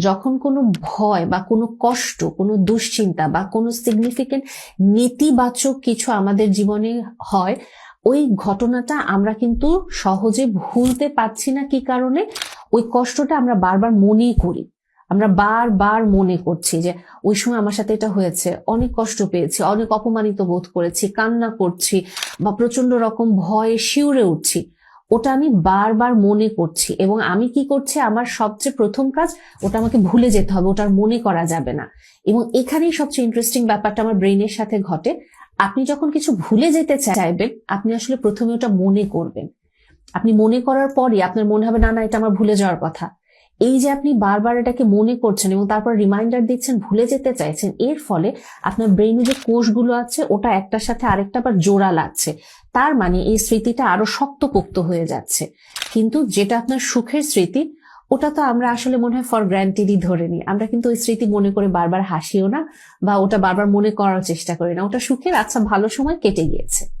যখন কোনো ভয় বা কোনো কষ্ট, কোনো দুশ্চিন্তা বা কোনো সিগনিফিকেন্ট নেতিবাচক কিছু আমাদের জীবনে হয়, ওই ঘটনাটা আমরা কিন্তু সহজে ভুলতে পারছি না কি কারণে? ওই কষ্টটা আমরা বারবার মনেই করি। আমরা বারবার মনে করছি যে, ওই সময় আমার সাথে এটা হয়েছে, অনেক কষ্ট পেয়েছি, অনেক অপমানিত বোধ করেছি, কান্না করছি বা প্রচণ্ড রকম ভয়ে শিউরে উঠছি। ওটা আমি বারবার মনে করছি এবং আমি কি করছি, আমার সবচেয়ে প্রথম কাজ ওটা আমাকে ভুলে যেতে হবে ওটার মনে করা যাবে না। এবং এখানেই সবচেয়ে ইন্টারেস্টিং ব্যাপারটা আমার ব্রেনের সাথে ঘটে। আপনি যখন কিছু ভুলে যেতে চাইবেন, আপনি আসলে প্রথমে ওটা মনে করবেন। আপনি মনে করার পরই আপনার মনে হবে, না না, এটা আমার ভুলে যাওয়ার কথা। এই যে আপনি বারবার এটাকে মনে করছেন এবং তারপর রিমাইন্ডার দিচ্ছেন, ভুলে যেতে চাইছেন, এর ফলে আপনার ব্রেইনে যে কোষগুলো আছে, ওটা একটার সাথে আরেকটা আবার জোড়া লাগছে। তার মানে এই স্মৃতিটা আরও শক্তপোক্ত হয়ে যাচ্ছে। কিন্তু যেটা আপনার সুখের স্মৃতি, ওটা তো আমরা আসলে মনে হয় ফর গ্রান্টেডই ধরে নিই। আমরা কিন্তু ওই স্মৃতি মনে করে বারবার হাসিও না বা ওটা বারবার মনে করার চেষ্টা করি না। ওটা সুখের আচ্ছা ভালো সময় কেটে গিয়েছে।